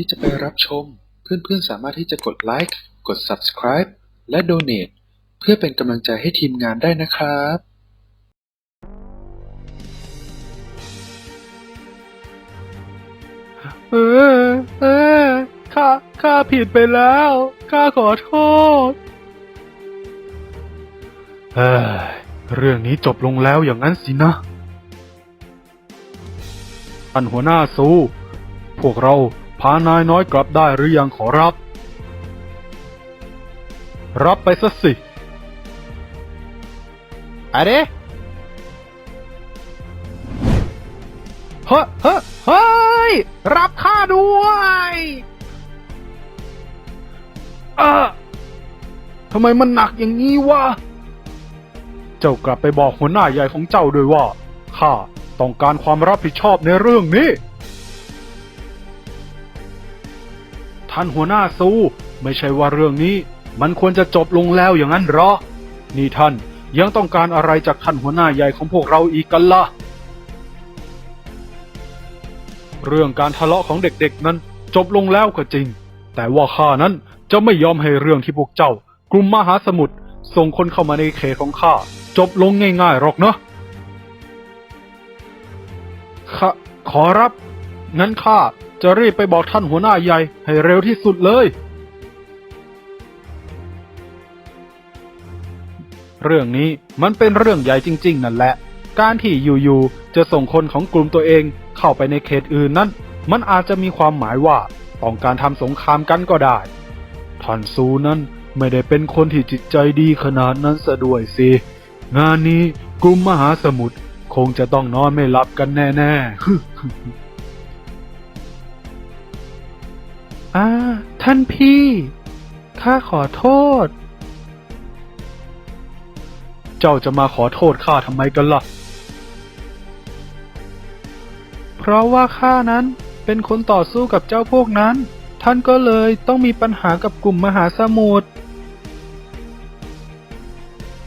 ที่จะไปรับชม เพื่อนๆ สามารถที่จะกดไลค์ กด subscribe และ donate เพื่อเป็นกำลังใจให้ทีมงานได้นะครับเออเออข้าข้าผิดไปแล้วข้าขอโทษเอ้ยเรื่องนี้จบลงแล้วอย่างนั้นสินะท่านหัวหน้าสู้พวกเรา พานายน้อยกลับได้หรือยังขอรับ รับไปซะสิอะไรเฮ้ยเฮ้ยเฮ้ย รับข้าด้วยเออทำไมมันหนักอย่างนี้วะ เจ้ากลับไปบอกหัวหน้าใหญ่ของเจ้าด้วยว่า ข้าต้องการความรับผิดชอบในเรื่องนี้ ท่านหัวหน้าสู้ไม่ใช่ว่าเรื่องนี้ มันควรจะจบลงแล้วอย่างนั้นหรอ นี่ท่านยังต้องการอะไรจากท่านหัวหน้าใหญ่ของพวกเราอีกกันล่ะ เรื่องการทะเลาะของเด็กๆนั้น จบลงแล้วก็จริง แต่ว่าข้านั้นจะไม่ยอมให้เรื่องที่พวกเจ้ากลุ่มมหาสมุทรส่งคนเข้ามาในเขตของข้าจบลงง่ายๆหรอกเนาะข้ขอรับ งั้นข้า จะรีบไปบอกท่านหัวหน้าใหญ่ให้เร็วที่สุดเลย เรื่องนี้มันเป็นเรื่องใหญ่จริง ๆ นั่นแหละ การที่อยู่ๆจะส่งคนของกลุ่มตัวเองเข้าไปในเขตอื่นนั้น มันอาจจะมีความหมายว่าต้องการทำสงครามกันก็ได้ท่านซูนั้นไม่ได้เป็นคนที่จิตใจดีขนาดนั้นซะด้วยสิ งานนี้กลุ่มมหาสมุทรคงจะต้องนอนไม่หลับกันแน่ ๆ อ่า ท่านพี่ ข้าขอโทษ เจ้าจะมาขอโทษข้าทำไมกันล่ะ เพราะว่าข้านั้นเป็นคนต่อสู้กับเจ้าพวกนั้น ท่านก็เลยต้องมีปัญหากับกลุ่มมหาสมุทร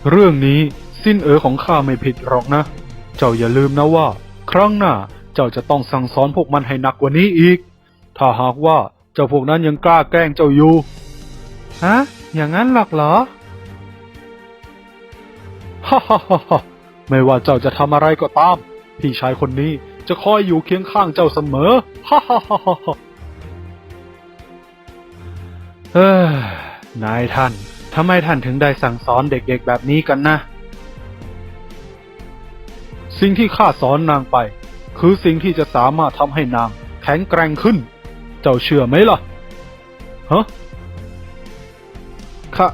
เรื่องนี้สิ้นเอ๋อของข้าไม่ผิดหรอกนะ เจ้าอย่าลืมนะว่า ครั้งหน้าเจ้าจะต้องสั่งสอนพวกมันให้หนักกว่านี้อีก ถ้าหากว่า เจ้าพวกนั้นยังกล้าแกล้งเจ้าอยู่ ฮะ อย่างนั้นหรอกเหรอฮ่าฮ่าฮ่าฮ่าไม่ว่าเจ้าจะทำอะไรก็ตาม พี่ชายคนนี้จะคอยอยู่เคียงข้างเจ้าเสมอ ฮ่าฮ่าฮ่าฮ่าเอ้ยนายท่านทำไมท่านถึงได้สั่งสอนเด็กๆแบบนี้กันนะ สิ่งที่ข้าสอนนางไป คือสิ่งที่จะสามารถทำให้นางแข็งแกร่งขึ้น เจ้าเชื่อไหมล่ะฮะข้า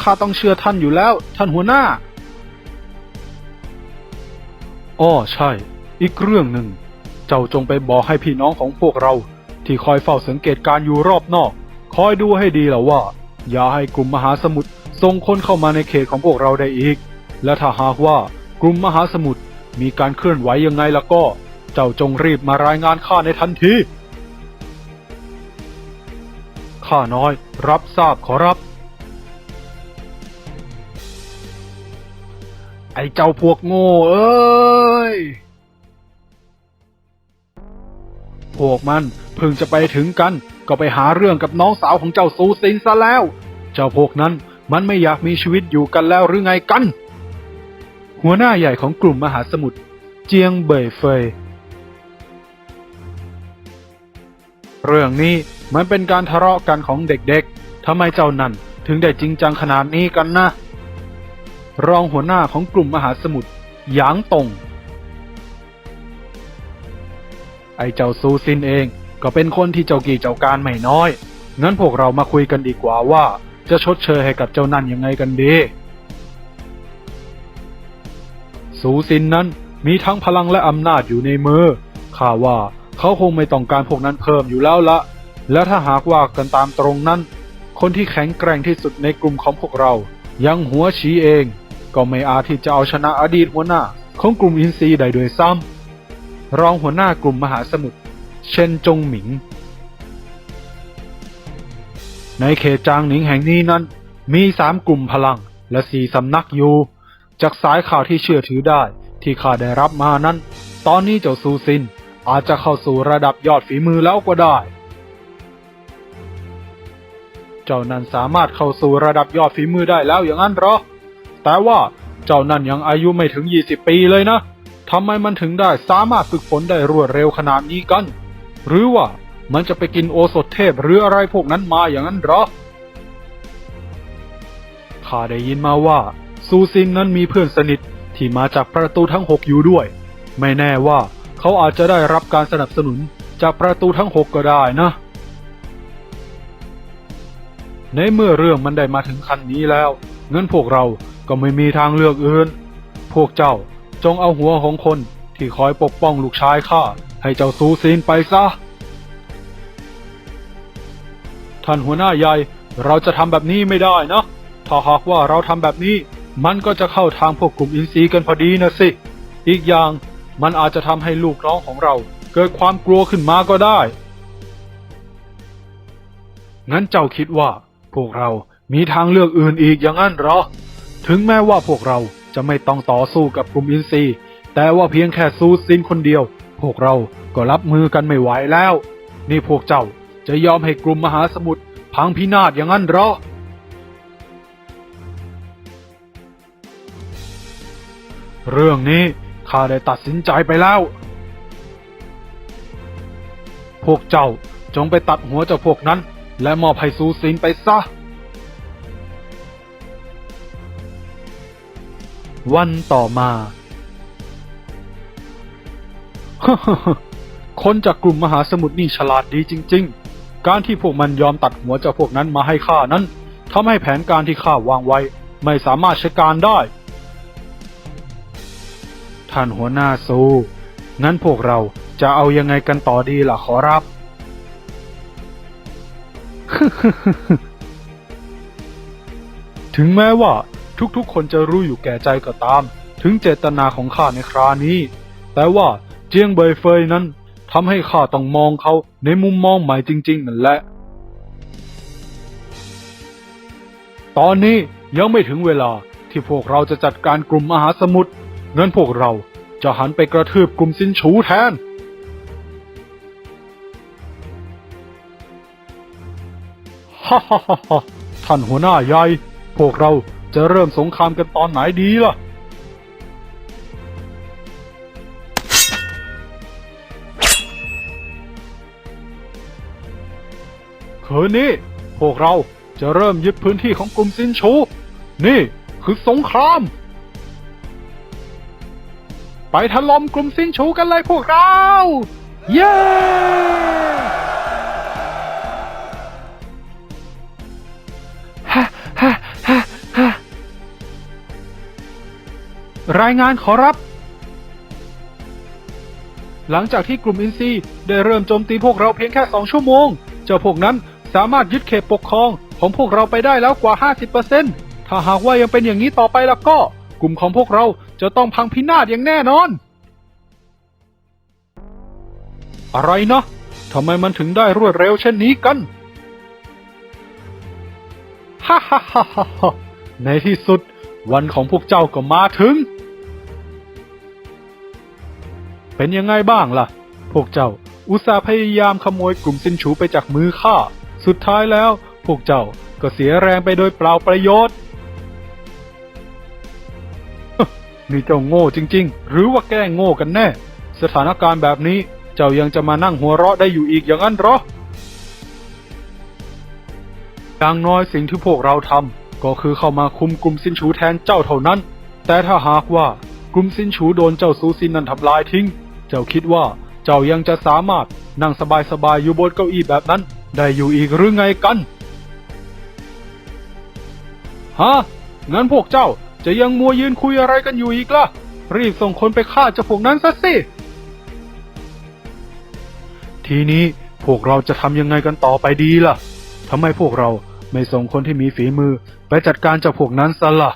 ข้าต้องเชื่อท่านอยู่แล้ว ท่านหัวหน้าอ้อใช่ อีกเรื่องหนึ่ง เจ้าจงไปบอกให้พี่น้องของพวกเรา ที่คอยเฝ้าสังเกตการอยู่รอบนอก คอยดูให้ดีแล้วว่า อย่าให้กลุ่มมหาสมุทรส่งคนเข้ามาในเขตของพวกเราได้อีก และถ้าหากว่ากลุ่มมหาสมุทรมีการเคลื่อนไหวยังไงแล้วก็ เจ้าจงรีบมารายงานข้าในทันที ข้าน้อย รับทราบขอรับ ไอ้เจ้าพวกโง่เอ้ย พวกมันเพิ่งจะไปถึงกัน ก็ไปหาเรื่องกับน้องสาวของเจ้าซูซินซะแล้ว เจ้าพวกนั้นมันไม่อยากมีชีวิตอยู่กันแล้วหรือไงกัน หัวหน้าใหญ่ของกลุ่มมหาสมุทรเจียงเบยเฟยเรื่องนี้ มันเป็นการทะเลาะกันของเด็กๆ ทำไมเจ้านั่นถึงได้จริงจังขนาดนี้กันนะ รองหัวหน้าของกลุ่มมหาสมุทรหยางตง ไอเจ้าซูซินเองก็เป็นคนที่เจ้ากี่เจ้าการไม่น้อย งั้นพวกเรามาคุยกันดีกว่าว่าจะชดเชยให้กับเจ้านั่นยังไงกันดี ซูซินนั้นมีทั้งพลังและอำนาจอยู่ในมือ ข้าว่าเขาคงไม่ต้องการพวกนั้นเพิ่มอยู่แล้วละ และถ้าหากว่ากันตามตรงนั้น คนที่แข็งแกร่งที่สุดในกลุ่มของพวกเรา ยังหัวชีเอง ก็ไม่อาจที่จะเอาชนะอดีตหัวหน้าของกลุ่มอินซีได้โดยซ้ำรองหัวหน้ากลุ่มมหาสมุทรเชนจงหมิง ในเขตจางหนิงแห่งนี้นั้น มีสามกลุ่มพลังและสี่สำนักอยู่จากสายข่าวที่เชื่อถือได้ที่ข้าได้รับมานั้น ตอนนี้เจ้าซูซินอาจจะเข้าสู่ระดับยอดฝีมือแล้วก็ได้ เจ้านั่นสามารถเข้าสู่ระดับยอดฝีมือได้แล้วอย่างนั้นหรอ แต่ว่าเจ้านั่นยังอายุไม่ถึง 20 ปีเลยนะทำไมมันถึงได้สามารถฝึกฝนได้รวดเร็วขนาดนี้กัน หรือว่ามันจะไปกินโอสถเทพหรืออะไรพวกนั้นมาอย่างนั้นหรอ ข้าได้ยินมาว่า ซูซินนั้นมีเพื่อนสนิทที่มาจากประตูทั้งหกอยู่ด้วย ไม่แน่ว่าเขาอาจจะได้รับการสนับสนุนจากประตูทั้งหกก็ได้นะ ในเมื่อเรื่องมันได้มาถึงขั้นนี้แล้ว เงั้นพวกเราก็ไม่มีทางเลือกอื่น พวกเจ้าจงเอาหัวของคนที่คอยปกป้องลูกชายข้าให้เจ้าซูซินไปซะ ท่านหัวหน้าใหญ่เราจะทำแบบนี้ไม่ได้นะ ถ้าหากว่าเราทำแบบนี้ มันก็จะเข้าทางพวกกลุ่มอินทรีย์กันพอดีนะสิ อีกอย่างมันอาจจะทำให้ลูกน้องของเรา เกิดความกลัวขึ้นมาก็ได้ งั้นเจ้าคิดว่า พวกเรามีทางเลือกอื่นอีกอย่างนั้นหรอ ถึงแม้ว่าพวกเราจะไม่ต้องต่อสู้กับกลุ่มอินทรีย์แต่ว่าเพียงแค่ซูซินคนเดียว พวกเราก็รับมือกันไม่ไหวแล้ว นี่พวกเจ้าจะยอมให้กลุ่มมหาสมุทรพังพินาศอย่างนั้นหรอเรื่องนี้ข้าได้ตัดสินใจไปแล้ว พวกเจ้าจงไปตัดหัวเจ้าพวกนั้น และมอบให้ซูซินไปซะ วันต่อมาคนจากกลุ่มมหาสมุทรนี่ฉลาดดีจริง ๆ การที่พวกมันยอมตัดหัวเจ้าพวกนั้นมาให้ข้านั้นทำให้แผนการที่ข้าวางไว้ ไม่สามารถใช้การได้ ท่านหัวหน้าซู งั้นพวกเราจะเอายังไงกันต่อดีล่ะขอรับ ถึงแม้ว่าทุกๆ คนจะรู้อยู่แก่ใจก็ตาม ถึงเจตนาของข้าในครานี้ แต่ว่าเจียงเบยเฟยนั้นทำให้ข้าต้องมองเขาในมุมมองใหม่จริง ๆ นั่นแหละ ตอนนี้ยังไม่ถึงเวลาที่พวกเราจะจัดการกลุ่มมหาสมุทรงั้นพวกเราจะหันไปกระทืบกลุ่มซินฉูแทน ฮ่าฮ่าฮ่าท่านหัวหน้าใหญ่พวกเราจะเริ่มสงครามกันตอนไหนดีล่ะ คืนนี้พวกเราจะเริ่มยึดพื้นที่ของกลุ่มซินชู นี่คือสงคราม ไปถล่มกลุ่มซินชูกันเลยพวกเรา เย้ รายงานขอรับ หลังจากที่กลุ่มอินซีได้เริ่มโจมตีพวกเราเพียงแค่สองชั่วโมง เจ้าพวกนั้นสามารถยึดเขตปกครองของพวกเราไปได้แล้วกว่า 50%ถ้าหากว่ายังเป็นอย่างนี้ต่อไปแล้วก็ กลุ่มของพวกเราจะต้องพังพินาศอย่างแน่นอน อะไรนะทำไมมันถึงได้รวดเร็วเช่นนี้กัน ฮ่าฮ่าฮ่าฮ่าฮ่าในที่สุด วันของพวกเจ้าก็มาถึง เป็นยังไงบ้างล่ะ พวกเจ้า อุตส่าห์พยายามขโมยกลุ่มซินฉูไปจากมือข้า สุดท้ายแล้ว พวกเจ้าก็เสียแรงไปโดยเปล่าประโยชน์นี่เจ้าโง่จริง ๆ หรือว่าแกล้งโง่กันแน่ สถานการณ์แบบนี้เจ้ายังจะมานั่งหัวเราะได้อยู่อีกอย่างนั้นหรออย่างน้อยสิ่งที่พวกเราทำก็คือเข้ามาคุมกลุ่มซินฉูแทนเจ้าเท่านั้น แต่ถ้าหากว่ากลุ่มซินฉูโดนเจ้าซูซินนั้นทำลายทิ้ง จ้าคิดว่าเจ้ายังจะสามารถนั่งสบายๆอยู่บนเก้าอี้แบบนั้น ได้อยู่อีกหรือไงกัน ฮะ งั้นพวกเจ้าจะยังมัวยืนคุยอะไรกันอยู่อีกล่ะ รีบส่งคนไปฆ่าเจ้าพวกนั้นซะสิ ทีนี้พวกเราจะทำยังไงกันต่อไปดีล่ะทำไมพวกเราไม่ส่งคนที่มีฝีมือไปจัดการเจ้าพวกนั้นซะล่ะ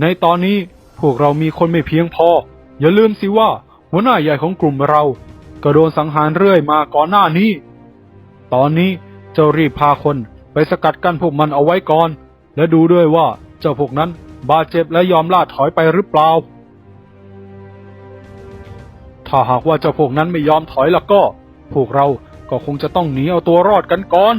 ในตอนนี้ พวกเรามีคนไม่เพียงพอ อย่าลืมสิว่าหัวหน้าใหญ่ของกลุ่มเราก็โดนสังหารเรื่อยมาก่อนหน้านี้ ตอนนี้เจ้ารีบพาคนไปสกัดกั้นพวกมันเอาไว้ก่อน และดูด้วยว่าเจ้าพวกนั้นบาดเจ็บและยอมล่าถอยไปหรือเปล่า ถ้าหากว่าเจ้าพวกนั้นไม่ยอมถอยแล้วก็ พวกเราก็คงจะต้องหนีเอาตัวรอดกันก่อน